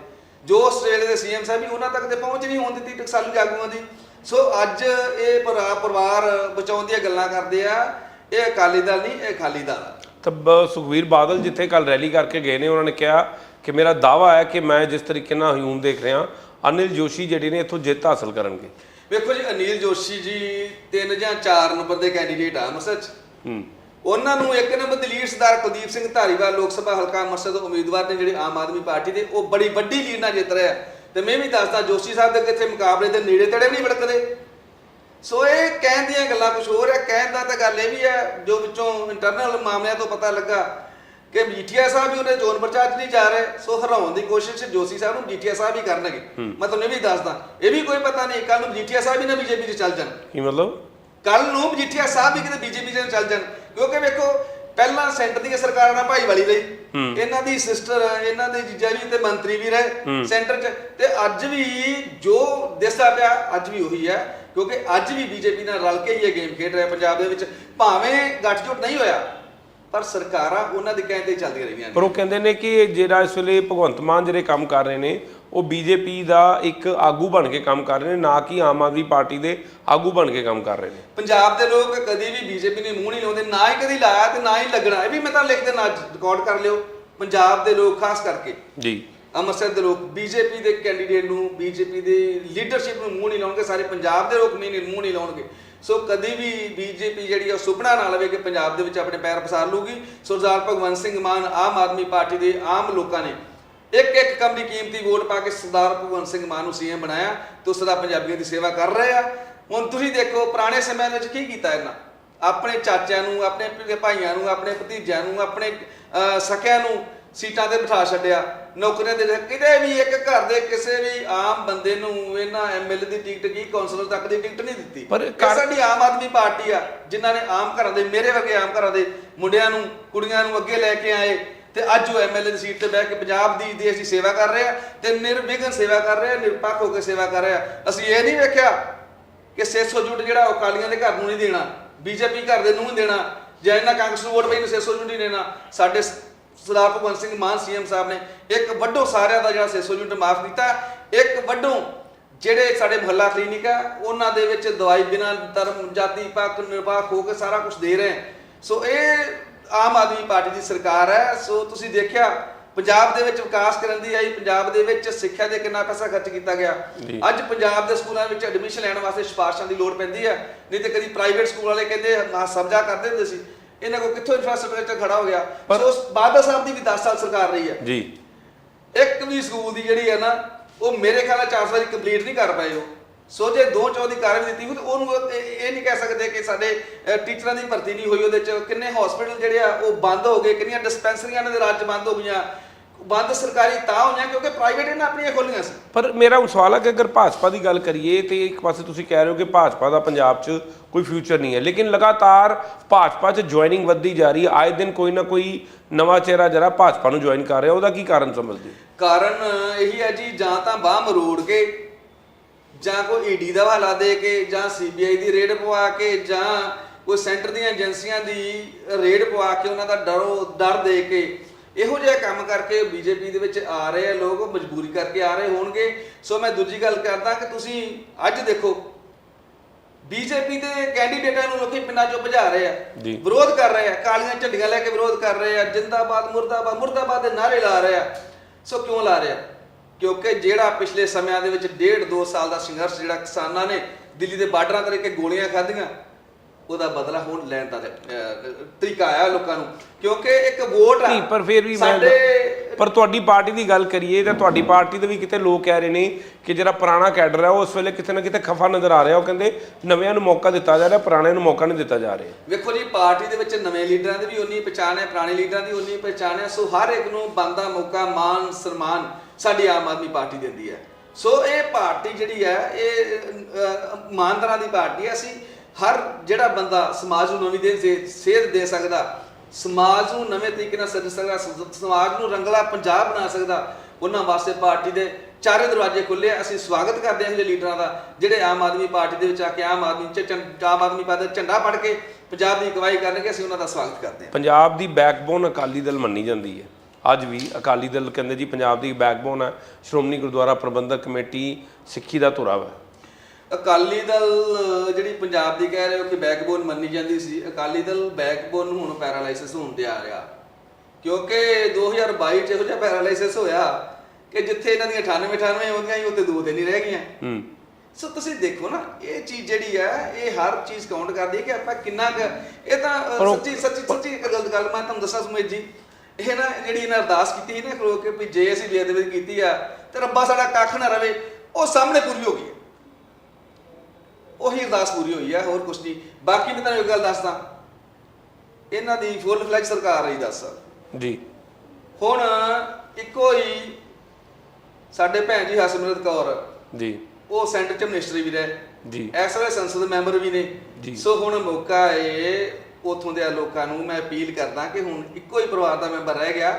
ਜੋ ਆਸਟ੍ਰੇਲੀਆ ਦੇ ਸੀਐਮ ਸਾਹਿਬ ਵੀ ਉਹਨਾਂ ਤੱਕ ਤੇ ਪਹੁੰਚ ਨਹੀਂ ਹੋਣ ਦਿੱਤੀ ਟਕਸਾਲੀ ਆਗੂਆਂ ਦੀ। ਸੋ ਅੱਜ ਇਹ ਭਰਾ ਪਰਿਵਾਰ ਬਚਾਉਣ ਦੀਆਂ ਗੱਲਾਂ ਕਰਦੇ ਆ, ਇਹ ਅਕਾਲੀ ਦਲ ਨਹੀਂ, ਇਹ ਖਾਲੀ ਦਲ ਆ। ਤਾਂ ਸੁਖਬੀਰ ਬਾਦਲ ਜਿੱਥੇ ਕੱਲ ਰੈਲੀ ਕਰਕੇ ਗਏ ਨੇ, ਉਹਨਾਂ ਨੇ ਕਿਹਾ ਕਿ ਮੇਰਾ ਦਾਵਾ ਹੈ ਕਿ ਮੈਂ ਜਿਸ ਤਰੀਕੇ ਨਾਲ ਹਯੂਮ ਦੇਖ ਰਿਹਾ ਅਨਿਲ ਜੋਸ਼ੀ ਜਿਹੜੇ ਨੇ ਇੱਥੋਂ ਜਿੱਤ ਹਾਸਲ ਕਰਨਗੇ। ਵੇਖੋ ਜੀ ਅਨੀਲ ਜੋਸ਼ੀ ਜੀ ਤਿੰਨ ਜਾਂ ਚਾਰ ਨੰਬਰ ਦੇ ਕੈਂਡੀਡੇਟ ਆ ਅੰਮ੍ਰਿਤਸਰ 'ਚ। ਹੂੰ। ਉਹਨਾਂ ਨੂੰ ਇੱਕ ਨੰਬਰ ਦਲੀਪ ਸਰਦਾਰ ਕੁਲਦੀਪ ਸਿੰਘ ਧਾਰੀਵਾਲ ਲੋਕ ਸਭਾ ਹਲਕਾ ਅੰਮ੍ਰਿਤਸਰ ਤੋਂ ਉਮੀਦਵਾਰ ਨੇ ਜਿਹੜੇ ਆਮ ਆਦਮੀ ਪਾਰਟੀ ਦੇ ਉਹ ਬੜੀ ਵੱਡੀ ਲੀਡ ਨਾਲ ਜਿੱਤ ਰਿਹਾ। ਤੇ ਮੈਂ ਵੀ ਦੱਸਦਾ ਜੋਸ਼ੀ ਸਾਹਿਬ ਦੇ ਕਿੱਥੇ ਮੁਕਾਬਲੇ ਦੇ ਨੇੜੇ ਤੇੜੇ ਵੀ ਨਹੀਂ ਵੜਕਦੇ ਸੋ ਇਹ ਕਹਿਣ ਦੀਆਂ ਗੱਲਾਂ ਕੁਝ ਹੋਰ ਹੈ ਕਹਿਣ ਦਾ ਤਾਂ ਗੱਲ ਇਹ ਵੀ ਹੈ ਜੋ ਵਿੱਚੋਂ ਇੰਟਰਨਲ ਮਾਮਲਿਆਂ ਤੋਂ ਪਤਾ ਲੱਗਾ ਕਿ ਮਜੀਠੀਆ ਸਾਹਿਬ ਵੀ ਉਹਨੇ ਚੋਣ ਪ੍ਰਚਾਰ 'ਚ ਨਹੀਂ ਜਾ ਰਹੇ ਸੋ ਹਰਾਉਣ ਦੀ ਕੋਸ਼ਿਸ਼ ਜੋਸ਼ੀ ਸਾਹਿਬ ਨੂੰ ਮਜੀਠੀਆ ਸਾਹਿਬ ਹੀ ਕਰਨਗੇ। ਮੈਂ ਤੁਹਾਨੂੰ ਇਹ ਵੀ ਦੱਸਦਾ ਇਹ ਵੀ ਕੋਈ ਪਤਾ ਨਹੀਂ ਕੱਲ ਨੂੰ ਮਜੀਠੀਆ ਸਾਹਿਬ ਹੀ ਨਾ ਬੀਜੇਪੀ 'ਚ ਚੱਲ ਜਾਣ। ਕੀ ਮਤਲਬ? ਕੱਲ ਨੂੰ ਮਜੀਠੀਆ ਸਾਹਿਬ ਵੀ ਕਿਤੇ ਬੀਜੇਪੀ ਦੇ ਨਾਲ ਚੱਲ ਜਾਣ ਕਿਉਂਕਿ ਵੇਖੋ ਪਹਿਲਾਂ ਸੈਂਟਰ ਦੀਆਂ ਸਰਕਾਰਾਂ ਨਾਲ ਭਾਈਵਾਲੀ ਰਹੀ। ਇਹਨਾਂ ਦੀ ਸਿਸਟਰ ਇਹਨਾਂ ਦੇ ਜੀਜਾ ਵੀ ਤੇ ਮੰਤਰੀ ਵੀ ਰਹੇ ਸੈਂਟਰ 'ਚ। ਤੇ ਅੱਜ ਵੀ ਜੋ ਦਿਸਦਾ ਪਿਆ ਅੱਜ ਵੀ ਉਹੀ ਹੈ ਕਿਉਂਕਿ ਅੱਜ ਵੀ ਬੀਜੇਪੀ ਨਾਲ ਰਲ ਕੇ ਹੀ ਇਹ ਗੇਮ ਖੇਡ ਰਿਹਾ ਪੰਜਾਬ ਦੇ ਵਿੱਚ। ਭਾਵੇਂ ਗੱਠਜੋੜ ਨਹੀਂ ਹੋਇਆ ਪਰ ਸਰਕਾਰਾਂ ਉਹਨਾਂ ਦੇ ਕਹਿਣ ਤੇ ਚੱਲਦੀਆਂ ਰਹੀਆਂ ਨੇ। ਪਰ ਉਹ ਕਹਿੰਦੇ ਨੇ ਕਿ ਜਿਹੜਾ ਇਸ ਵੇਲੇ ਭਗਵੰਤ ਮਾਨ ਜਿਹੜੇ ਕੰਮ ਕਰ ਰਹੇ ਨੇ ਉਹ ਬੀਜੇਪੀ ਦਾ ਇੱਕ ਆਗੂ ਬਣ ਕੇ ਕੰਮ ਕਰ ਰਹੇ ਨੇ ਨਾ ਕਿ ਆਮ ਆਦਮੀ ਪਾਰਟੀ ਦੇ ਆਗੂ ਬਣ ਕੇ ਕੰਮ ਕਰ ਰਹੇ ਨੇ। ਪੰਜਾਬ ਦੇ ਲੋਕ ਕਦੀ ਵੀ ਬੀਜੇਪੀ ਨੇ ਮੂੰਹ ਨਹੀਂ ਲਾਉਂਦੇ ਨਾ ਹੀ ਕਦੀ ਲਾਇਆ ਤੇ ਨਾ ਹੀ ਲੱਗਣਾ। ਇਹ ਵੀ ਮੈਂ ਤਾਂ ਲਿਖ ਦੇਣਾ ਰਿਕਾਰਡ ਕਰ ਲਿਓ। ਪੰਜਾਬ ਦੇ ਲੋਕ ਖਾਸ ਕਰਕੇ ਜੀ। ਅੰਮ੍ਰਿਤਸਰ ਦੇ ਲੋਕ ਬੀਜੇਪੀ ਦੇ ਕੈਂਡੀਡੇਟ ਨੂੰ ਬੀਜੇਪੀ ਦੇ ਲੀਡਰਸ਼ਿਪ ਨੂੰ ਮੂੰਹ ਨਹੀਂ ਲਾਉਣਗੇ ਸਾਰੇ ਪੰਜਾਬ ਦੇ ਲੋਕ ਨਹੀਂ ਮੂੰਹ ਨਹੀਂ ਲਾਉਣਗੇ। ਸੋ ਕਦੀ ਵੀ ਬੀਜੇਪੀ ਜਿਹੜੀ ਆ ਸੁਪਨਾ ਨਾ ਲਵੇ ਕਿ ਪੰਜਾਬ ਦੇ ਵਿੱਚ ਆਪਣੇ ਪੈਰ ਪਸਾਰ ਲੂਗੀ ਸਰਦਾਰ ਭਗਵੰਤ ਸਿੰਘ ਮਾਨ ਆਮ ਆਦਮੀ ਪਾਰਟੀ ਦੇ ਆਮ ਲੋਕਾਂ ਨੇ ਇੱਕ ਇੱਕ ਕੰਮ ਦੀ ਕੀਮਤੀ ਵੋਟ ਪਾ ਕੇ ਸਰਦਾਰ ਭਗਵੰਤ ਸਿੰਘ ਮਾਨ ਨੂੰ ਸੀਐਮ ਬਣਾਇਆ ਤੇ ਉਸ ਦਾ ਪੰਜਾਬੀਆਂ ਦੀ ਸੇਵਾ ਕਰ ਰਹੇ ਆ। ਹੁਣ ਤੁਸੀਂ ਦੇਖੋ ਪੁਰਾਣੇ ਸਮਿਆਂ ਵਿੱਚ ਕੀ ਕੀਤਾ ਇਹਨਾਂ? ਆਪਣੇ ਚਾਚਿਆਂ ਨੂੰ, ਆਪਣੇ ਭਾਈਆਂ ਨੂੰ, ਆਪਣੇ ਭਤੀਜਿਆਂ ਨੂੰ, ਆਪਣੇ ਸਕਿਆਂ ਨੂੰ ਸੀਟਾਂ ਤੇ ਬਿਠਾ ਛੱਡਿਆ। ਨੌਕਰੀਆਂ ਦੇ ਕਿਤੇ ਵੀ ਇੱਕ ਘਰ ਦੇ ਕਿਸੇ ਵੀ ਆਮ ਬੰਦੇ ਨੂੰ ਇਹਨਾਂ ਐਮਐਲਏ ਦੀ ਟਿਕਟ ਕੀ ਕੌਂਸਲਰ ਤੱਕ ਦੀ ਟਿਕਟ ਨਹੀਂ ਦਿੱਤੀ। ਪਰ ਸਾਡੀ ਆਮ ਆਦਮੀ ਪਾਰਟੀ ਆ ਜਿਨ੍ਹਾਂ ਨੇ ਆਮ ਘਰਾਂ ਦੇ ਮੇਰੇ ਵਰਗੇ ਆਮ ਘਰਾਂ ਦੇ ਮੁੰਡਿਆਂ ਨੂੰ ਕੁੜੀਆਂ ਨੂੰ ਅੱਗੇ ਲੈ ਕੇ ਆਏ ਤੇ ਅੱਜ ਉਹ ਐਮਐਲਏ ਦੀ ਸੀਟ ਤੇ ਬਹਿ ਕੇ ਪੰਜਾਬ ਦੀ ਦੇਸ਼ ਦੀ ਸੇਵਾ ਕਰ ਰਹੇ ਆ ਤੇ ਨਿਰਵਿਘਨ ਸੇਵਾ ਕਰ ਰਹੇ ਆ ਨਿਰਪੱਖ ਹੋ ਕੇ ਸੇਵਾ ਕਰ ਰਹੇ। ਆ ਅਸੀਂ ਇਹ ਨਹੀਂ ਵੇਖਿਆ ਕਿ 600 ਜੁੱਟ ਜਿਹੜਾ ਉਹ ਕਾਲੀਆਂ ਦੇ ਘਰ ਨੂੰ ਨਹੀਂ ਦੇਣਾ ਬੀਜੇਪੀ ਘਰ ਦੇ ਨੂੰ ਨਹੀਂ ਦੇਣਾ ਜਾਂ ਇਹਨਾਂ ਕਾਂਗਰਸ ਨੂੰ ਵੋਟ ਪਈ ਨੂੰ 600 ਜੁੱਟ ਨਹੀਂ ਦੇਣਾ। ਸਾਡੇ ਸਰਦਾਰ ਭਗਵੰਤ ਸਿੰਘ ਮਾਨ ਸੀਐਮ ਸਾਹਿਬ ਨੇ ਇੱਕ ਵੱਡੋ ਸਾਰਿਆਂ ਦਾ ਜਿਹੜਾ 600 ਯੂਨਿਟ ਮਾਫ ਕੀਤਾ ਇੱਕ ਵੱਡੋ ਜਿਹੜੇ ਸਾਡੇ ਮੁਹੱਲਾ ਕਲੀਨਿਕ ਆ ਉਹਨਾਂ ਦੇ ਵਿੱਚ ਦਵਾਈ ਬਿਨਾਂ ਧਰਮ ਜਾਤੀ ਪੱਖ ਨਿਰਪੱਖ ਹੋ ਕੇ ਸਾਰਾ ਕੁਝ ਦੇ ਰਹੇ। ਸੋ ਇਹ ਆਮ ਆਦਮੀ ਪਾਰਟੀ ਦੀ ਸਰਕਾਰ ਹੈ ਸੋ ਤੁਸੀਂ ਦੇਖਿਆ ਪੰਜਾਬ ਦੇ ਵਿੱਚ ਵਿਕਾਸ ਕਰਨ ਦੀ ਆਈ ਪੰਜਾਬ ਦੇ ਵਿੱਚ ਸਿੱਖਿਆ ਦੇ ਕਿੰਨਾ ਪੈਸਾ ਖਰਚ ਕੀਤਾ ਗਿਆ। ਅੱਜ ਪੰਜਾਬ ਦੇ ਸਕੂਲਾਂ ਵਿੱਚ ਐਡਮਿਸ਼ਨ ਲੈਣ ਵਾਸਤੇ ਸਿਫਾਰਸ਼ਾਂ ਦੀ ਲੋੜ ਪੈਂਦੀ ਹੈ ਨਹੀਂ ਤੇ ਕਦੀ ਪ੍ਰਾਈਵੇਟ ਸਕੂਲ ਵਾਲੇ ਕਹਿੰਦੇ ਹਾਂ ਸਬਜ਼ਾ ਕਰਦੇ ਹੁੰਦੇ ਸੀ ਇਹਨਾਂ ਕੋਲ ਕਿੱਥੋਂ ਇਨਫਰਾਸਟ੍ਰਕਚਰ ਖੜਾ ਹੋ ਗਿਆ। ਪਰ- ਸੋ ਬਾਦਲ ਸਾਹਿਬ ਦੀ ਵੀ 10 ਸਾਲ ਸਰਕਾਰ ਰਹੀ ਹੈ। ਜੀ। ਇੱਕ ਵੀ ਸਕੂਲ ਦੀ ਜਿਹੜੀ ਹੈ ਨਾ ਉਹ ਮੇਰੇ ਖਿਆਲ ਨਾਲ ਚਾਰ ਵਾਰੀ ਕੰਪਲੀਟ ਨਹੀਂ ਕਰ ਪਾਏ ਉਹ। ਸੋ ਜੇ ਦੋ ਚੌ ਦੀ ਕਾਰ ਵੀ ਦਿੱਤੀ ਹੋਈ ਤਾਂ ਉਹਨੂੰ ਇਹ ਨਹੀਂ ਕਹਿ ਸਕਦੇ ਕਿ ਸਾਡੇ ਟੀਚਰਾਂ ਦੀ ਭਰਤੀ ਨਹੀਂ ਹੋਈ ਉਹਦੇ ਚ। ਕਿੰਨੇ ਹਸਪੀਟਲ ਜਿਹੜੇ ਆ ਉਹ ਬੰਦ ਹੋ ਗਏ ਕਿੰਨੀਆਂ ਡਿਸਪੈਂਸਰੀਆਂ ਇਹਨਾਂ ਦੇ ਰਾਜ ਬੰਦ ਹੋ ਗਈਆਂ। ਬੰਦ ਸਰਕਾਰੀ ਤਾਂ ਹੋਈਆਂ ਕਿਉਂਕਿ ਪ੍ਰਾਈਵੇਟ ਇਹਨਾਂ ਆਪਣੀਆਂ ਖੋਲੀਆਂ ਸੀ ਪਰ ਮੇਰਾ ਹੁਣ ਸਵਾਲ ਹੈ ਕਿ ਅਗਰ ਭਾਜਪਾ ਦੀ ਗੱਲ ਕਰੀਏ ਤੇ ਇੱਕ ਪਾਸੇ ਤੁਸੀਂ ਕਹਿ ਰਹੇ ਹੋ ਕਿ ਭਾਜਪਾ ਦਾ ਪੰਜਾਬ 'ਚ ਕੋਈ ਫਿਊਚਰ ਨਹੀਂ ਹੈ ਲੇਕਿਨ ਲਗਾਤਾਰ ਭਾਜਪਾ 'ਚ ਜੁਆਇਨਿੰਗ ਵੱਧਦੀ ਜਾ ਰਹੀ ਹੈ ਆਏ ਦਿਨ ਕੋਈ ਨਾ ਕੋਈ ਨਵਾਂ ਚਿਹਰਾ ਜਿਹੜਾ ਭਾਜਪਾ ਨੂੰ ਜੁਆਇਨ ਕਰ ਰਿਹਾ ਉਹਦਾ ਕੀ ਕਾਰਨ ਸਮਝਦੇ ਹੋ? ਕਾਰਨ ਇਹੀ ਹੈ ਜੀ ਜਾਂ ਤਾਂ ਬਾਹ ਮਰੋੜ ਕੇ ਜਾਂ ਕੋਈ ਈਡੀ ਦਾ ਹਵਾਲਾ ਦੇ ਕੇ ਜਾਂ ਸੀਬੀਆਈ ਦੀ ਰੇਡ ਪਵਾ ਕੇ ਜਾਂ ਕੋਈ ਸੈਂਟਰ ਦੀਆਂ ਏਜੰਸੀਆਂ ਦੀ ਰੇਡ ਪਵਾ ਕੇ ਉਹਨਾਂ ਦਾ ਡਰੋ ਡਰ ਦੇ ਕੇ ਇਹੋ ਜਿਹਾ ਕੰਮ ਕਰਕੇ ਬੀਜੇਪੀ ਦੇ ਵਿੱਚ ਆ ਰਹੇ ਆ ਲੋਕ ਮਜਬੂਰੀ ਕਰਕੇ ਆ ਰਹੇ ਹੋਣਗੇ। ਸੋ ਮੈਂ ਦੂਜੀ ਗੱਲ ਕਰਦਾ ਕਿ ਤੁਸੀਂ ਅੱਜ ਦੇਖੋ ਬੀਜੇਪੀ ਦੇ ਕੈਂਡੀਡੇਟਾਂ ਨੂੰ ਲੋਕੀ ਪਿੰਡਾਂ ਚੋਂ ਭਜਾ ਰਹੇ ਆ। ਵਿਰੋਧ ਕਰ ਰਹੇ ਆ ਕਾਲੀਆਂ ਝੰਡੀਆਂ ਲੈ ਕੇ ਵਿਰੋਧ ਕਰ ਰਹੇ ਆ ਜਿੰਦਾਬਾਦ ਮੁਰਦਾਬਾਦ ਮੁਰਦਾਬਾਦ ਦੇ ਨਾਰੇ ਲਾ ਰਹੇ ਆ। ਸੋ ਕਿਉਂ ਲਾ ਰਹੇ ਆ? ਕਿਉਂਕਿ ਜਿਹੜਾ ਪਿਛਲੇ ਸਮਿਆਂ ਦੇ ਵਿੱਚ ਡੇਢ ਦੋ ਸਾਲ ਦਾ ਸੰਘਰਸ਼ ਜਿਹੜਾ ਕਿਸਾਨਾਂ ਨੇ ਦਿੱਲੀ ਦੇ ਬਾਰਡਰਾਂ ਤੇ ਕੇ ਗੋਲੀਆਂ ਖਾਧੀਆਂ ਉਹਦਾ ਬਦਲਾ ਹੁਣ ਲੈਣ ਦਾ ਤਰੀਕਾ ਆਇਆ ਲੋਕਾਂ ਨੂੰ। ਕਿਉਂਕਿ ਇੱਕ ਵੋਟ ਆ। ਨਹੀਂ ਪਰ ਫਿਰ ਵੀ ਮੈਂ ਸਾਡੇ ਪਰ ਤੁਹਾਡੀ ਪਾਰਟੀ ਦੀ ਗੱਲ ਕਰੀਏ ਤਾਂ ਤੁਹਾਡੀ ਪਾਰਟੀ ਦੇ ਵੀ ਕਿਤੇ ਲੋਕ ਕਹਿ ਰਹੇ ਨੇ ਕਿ ਜਿਹੜਾ ਪੁਰਾਣਾ ਕੈਡਰ ਹੈ ਉਹ ਉਸ ਵੇਲੇ ਕਿਤੇ ਨਾ ਕਿਤੇ ਖਫਾ ਨਜ਼ਰ ਆ ਰਿਹਾ। ਉਹ ਕਹਿੰਦੇ ਨਵਿਆਂ ਨੂੰ ਮੌਕਾ ਦਿੱਤਾ ਜਾ ਰਿਹਾ ਪੁਰਾਣਿਆਂ ਨੂੰ ਮੌਕਾ ਨਹੀਂ ਦਿੱਤਾ ਜਾ ਰਿਹਾ। ਵੇਖੋ ਜੀ ਪਾਰਟੀ ਦੇ ਵਿੱਚ ਨਵੇਂ ਲੀਡਰਾਂ ਦੀ ਵੀ ਉਨੀ ਪਛਾਣ ਹੈ ਪੁਰਾਣੇ ਲੀਡਰਾਂ ਦੀ ਉਨੀ ਪਛਾਣ ਹੈ। ਸੋ ਹਰ ਇੱਕ ਨੂੰ ਬੰਦਾ ਮੌਕਾ ਮਾਨ ਸਨਮਾਨ ਸਾਡੀ ਆਮ ਆਦਮੀ ਪਾਰਟੀ ਦਿੰਦੀ ਹੈ। ਸੋ ਇਹ ਪਾਰਟੀ ਜਿਹੜੀ ਹੈ ਇਹ ਇਮਾਨਦਾਰਾਂ ਦੀ ਪਾਰਟੀ ਹੈ। ਅਸੀਂ ਹਰ ਜਿਹੜਾ ਬੰਦਾ ਸਮਾਜ ਨੂੰ ਨਵੀਂ ਦੇ ਸੇਧ ਦੇ ਸਕਦਾ, ਸਮਾਜ ਨੂੰ ਨਵੇਂ ਤਰੀਕੇ ਨਾਲ ਸਜ ਸਕਦਾ ਸਮਾਜ ਨੂੰ ਰੰਗਲਾ ਪੰਜਾਬ ਬਣਾ ਸਕਦਾ, ਉਹਨਾਂ ਵਾਸਤੇ ਪਾਰਟੀ ਦੇ ਚਾਰੇ ਦਰਵਾਜ਼ੇ ਖੁੱਲੇ ਆ। ਅਸੀਂ ਸਵਾਗਤ ਕਰਦੇ ਹਾਂ ਜਿਹੜੇ ਲੀਡਰਾਂ ਦਾ, ਜਿਹੜੇ ਆਮ ਆਦਮੀ ਪਾਰਟੀ ਦੇ ਵਿੱਚ ਆ ਕੇ ਆਮ ਆਦਮੀ ਚ ਆਮ ਆਦਮੀ ਪਾਰਟੀ ਦਾ ਝੰਡਾ ਫੜ ਕੇ ਪੰਜਾਬ ਦੀ ਅਗਵਾਈ ਕਰਨਗੇ, ਅਸੀਂ ਉਹਨਾਂ ਦਾ ਸਵਾਗਤ ਕਰਦੇ ਹਾਂ। ਪੰਜਾਬ ਦੀ ਬੈਕਬੋਨ ਅਕਾਲੀ ਦਲ ਮੰਨੀ ਜਾਂਦੀ ਹੈ। ਅੱਜ ਵੀ ਅਕਾਲੀ ਦਲ ਕਹਿੰਦੇ ਜੀ, ਪੰਜਾਬ ਦੀ ਬੈਕਬੋਨ ਹੈ। ਸ਼੍ਰੋਮਣੀ ਗੁਰਦੁਆਰਾ ਪ੍ਰਬੰਧਕ ਕਮੇਟੀ ਸਿੱਖੀ ਦਾ ਧੁਰਾ ਹੈ ਅਕਾਲੀ ਦਲ ਜਿਹੜੀ ਪੰਜਾਬ ਦੀ ਕਹਿ ਰਹੇ ਹੋ ਕਿ ਬੈਕਬੋਨ ਮੰਨੀ ਜਾਂਦੀ ਸੀ ਅਕਾਲੀ ਦਲ ਬੈਕਬੋਨ ਨੂੰ ਹੁਣ ਪੈਰਾਲਾਈਸਿਸ ਹੋਣ ਤੇ ਆ ਰਿਹਾ। ਕਿਉਂਕਿ 2022 ਚ ਇਹੋ ਜਿਹਾ ਪੈਰਾਲਾਈਸਿਸ ਹੋਇਆ ਕਿ ਜਿੱਥੇ ਇਹਨਾਂ ਦੀਆਂ 98 98 ਆਉਂਦੀਆਂ ਸੀ ਉੱਥੇ ਦੋ ਤੇ ਨਹੀਂ ਰਹਿ ਗਈਆਂ। ਹੂੰ। ਸੋ ਤੁਸੀਂ ਦੇਖੋ ਨਾ ਇਹ ਚੀਜ਼ ਜਿਹੜੀ ਹੈ ਇਹ ਹਰ ਚੀਜ਼ ਕਾਊਂਟ ਕਰਦੀ ਹੈ ਕਿ ਆਪਾਂ ਕਿੰਨਾ ਕੁ ਇਹ ਤਾਂ ਸੱਚੀ ਸੱਚੀ ਸੱਚੀ ਇੱਕ ਗੱਲ ਗੱਲ ਮੈਂ ਤੁਹਾਨੂੰ ਦੱਸਾਂ ਸੁਮੇਸ਼ ਜੀ। ਇਹ ਨਾ ਜਿਹੜੀ ਇਹਨਾਂ ਅਰਦਾਸ ਕੀਤੀ ਸੀ ਨਾ ਖਲੋ ਕੇ ਵੀ ਜੇ ਅਸੀਂ ਬੇਅਦਬੀ ਕੀਤੀ ਆ ਤੇ ਰੱਬਾ ਸਾਡਾ ਕੱਖ ਨਾ ਰਵੇ ਉਹ ਸਾਹਮਣੇ ਪੂਰੀ ਹੋ ਗਈ ਹੈ। ਉਹੀ ਅਰਦਾਸ ਪੂਰੀ ਹੋਈ ਹੈ ਹੋਰ ਕੁਝ ਨਹੀਂ। ਬਾਕੀ ਮੈਂ ਤੁਹਾਨੂੰ ਇੱਕ ਗੱਲ ਦੱਸਦਾ। ਇਹਨਾਂ ਦੀ ਫੁੱਲ ਫਲੈਜ ਸਰਕਾਰ ਰਹੀ 10 ਸਾਲ ਜੀ। ਹੁਣ ਇੱਕੋ ਹੀ ਸਾਡੇ ਭੈਣ ਜੀ ਹਰਸਿਮਰਤ ਕੌਰ ਜੀ। ਉਹ ਸੈਂਟਰ ਚ ਮਿਨਿਸਟਰੀ ਵੀ ਰਹੇ। ਜੀ। ਇਸ ਵੇਲੇ ਸੰਸਦ ਮੈਂਬਰ ਵੀ ਨੇ। ਜੀ। ਸੋ ਹੁਣ ਮੌਕਾ ਏ ਉਥੋਂ ਦੇ ਲੋਕਾਂ ਨੂੰ ਮੈਂ ਅਪੀਲ ਕਰਦਾ ਕਿ ਹੁਣ ਇੱਕੋ ਹੀ ਪਰਿਵਾਰ ਦਾ ਮੈਂਬਰ ਰਹਿ ਗਿਆ।